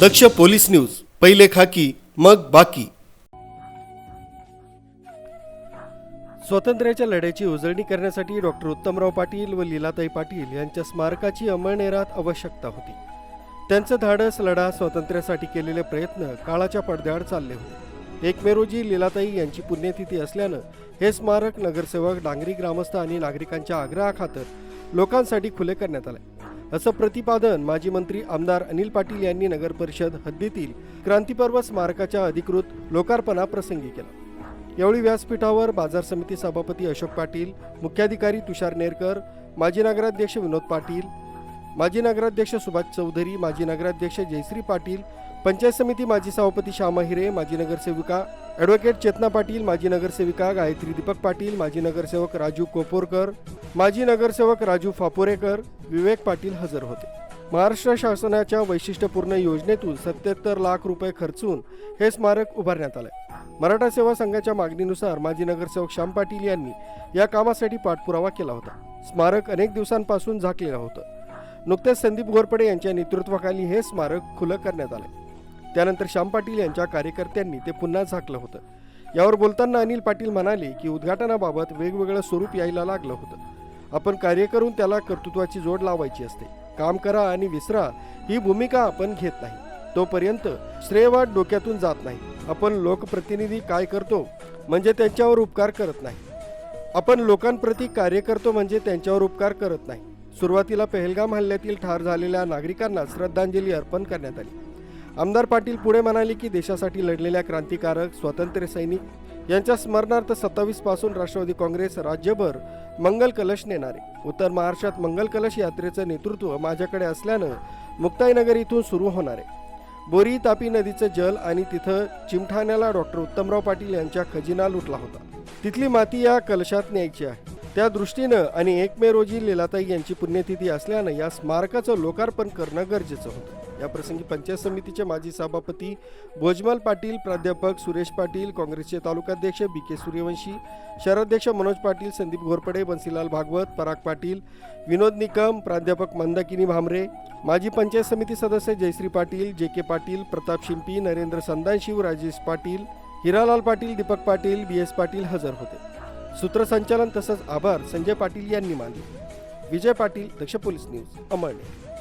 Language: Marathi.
दक्ष पोलीस न्यूज पहिले खाकी मग बाकी. स्वातंत्र्याच्या लढ्याची उजळणी करण्यासाठी डॉक्टर उत्तमराव पाटील व लीलाताई पाटील यांच्या स्मारकाची अंमळनेरात आवश्यकता होती. त्यांचं धाडस लढा स्वातंत्र्यासाठी केलेले प्रयत्न काळाच्या पडद्याआड चालले होते. एक मे रोजी लीलाताई यांची पुण्यतिथी असल्यानं हे स्मारक नगरसेवक डांगरी ग्रामस्थ आणि नागरिकांच्या आग्रहाखातर लोकांसाठी खुले करण्यात आले. असं प्रतिपादन माजी मंत्री आमदार अनिल पाटील यांनी नगर परिषद हद्दीतील क्रांतीपर्व स्मारकाच्या अधिकृत लोकार्पणाप्रसंगी केलं. यावेळी व्यासपीठावर बाजार समिती सभापती अशोक पाटील मुख्याधिकारी तुषार नेरकर माजी नगराध्यक्ष विनोद पाटील माजी नगराध्यक्ष सुभाष चौधरी माजी नगराध्यक्ष जयश्री पाटील पंचायत समिती माजी सभापती श्यामा हिरे माजी नगरसेविका ॲडव्होकेट चेतना पाटील माजी नगरसेविका गायत्री दीपक पाटील माजी नगरसेवक राजू कोपोरकर माजी नगरसेवक राजू फापोरेकर विवेक पाटील हजर होते. महाराष्ट्र शासनाच्या वैशिष्ट्यपूर्ण योजनेतून सत्याहत्तर लाख रुपये खर्चून हे स्मारक उभारण्यात आले मराठा सेवा संघाच्या मागणीनुसार माजी नगरसेवक श्याम पाटील यांनी या कामासाठी पाठपुरावा केला होता. स्मारक अनेक दिवसांपासून झाकलेलं होतं. नुकतेच संदीप घोरपडे यांच्या नेतृत्वाखाली हे स्मारक खुलं करण्यात आलं त्यानंतर श्याम पाटील यांच्या कार्यकर्त्यांनी ते पुन्हा झाकलं होतं. यावर बोलताना अनिल पाटील म्हणाले की उद्घाटनाबाबत वेगवेगळं स्वरूप यायला लागलं होतं. आपण कार्य करून त्याला कर्तृत्वाची जोड लावायची असते. काम करा आणि विसरा ही भूमिका आपण घेत नाही. तोपर्यंत श्रेयवाद डोक्यातून जात नाही. आपण लोकप्रतिनिधी काय करतो म्हणजे त्यांच्यावर उपकार करत नाही. आपण लोकांप्रती कार्य करतो म्हणजे त्यांच्यावर उपकार करत नाही. सुरुवातीला पेहलगाम हल्ल्यातील ठार झालेल्या नागरिकांना श्रद्धांजली अर्पण करण्यात आली. आमदार पाटील पुढे म्हणाले की देशासाठी लढलेल्या क्रांतिकारक स्वातंत्र्य सैनिक यांच्या स्मरणार्थ सत्तावीसपासून राष्ट्रवादी काँग्रेस राज्यभर मंगल कलश नेणारे. उत्तर महाराष्ट्रात मंगल कलश यात्रेचं नेतृत्व माझ्याकडे असल्यानं मुक्ताईनगर इथून सुरू होणार आहे. बोरी तापी नदीचं जल आणि तिथं चिमठाण्याला डॉक्टर उत्तमराव पाटील यांच्या खजिना लुटला होता. तिथली माती या कलशात न्यायची आहे. त्या दृष्टीनं आणि एक मे रोजी लीलाताई यांची पुण्यतिथी असल्यानं या स्मारकाचं लोकार्पण करणं गरजेचं होतं. या प्रसंगी पंचायत समितीचे माजी सभापती भोजमल पाटील प्राध्यापक सुरेश पाटील काँग्रेसचे तालुकाध्यक्ष बी के सूर्यवंशी शहराध्यक्ष मनोज पाटील संदीप घोरपडे बन्सीलाल भागवत पराग पाटील विनोद निकम प्राध्यापक मंदाकिनी भामरे माजी पंचायत समिती सदस्य Jayashree Patil J K Patil Pratap Shimpi Narendra Sandanshiv Rajesh Patil Hiralal Patil Deepak Patil B S Patil हजर होते. सूत्रसंचालन तसंच आभार संजय पाटील यांनी मानले. Vijay Patil Daksh police news Amalner.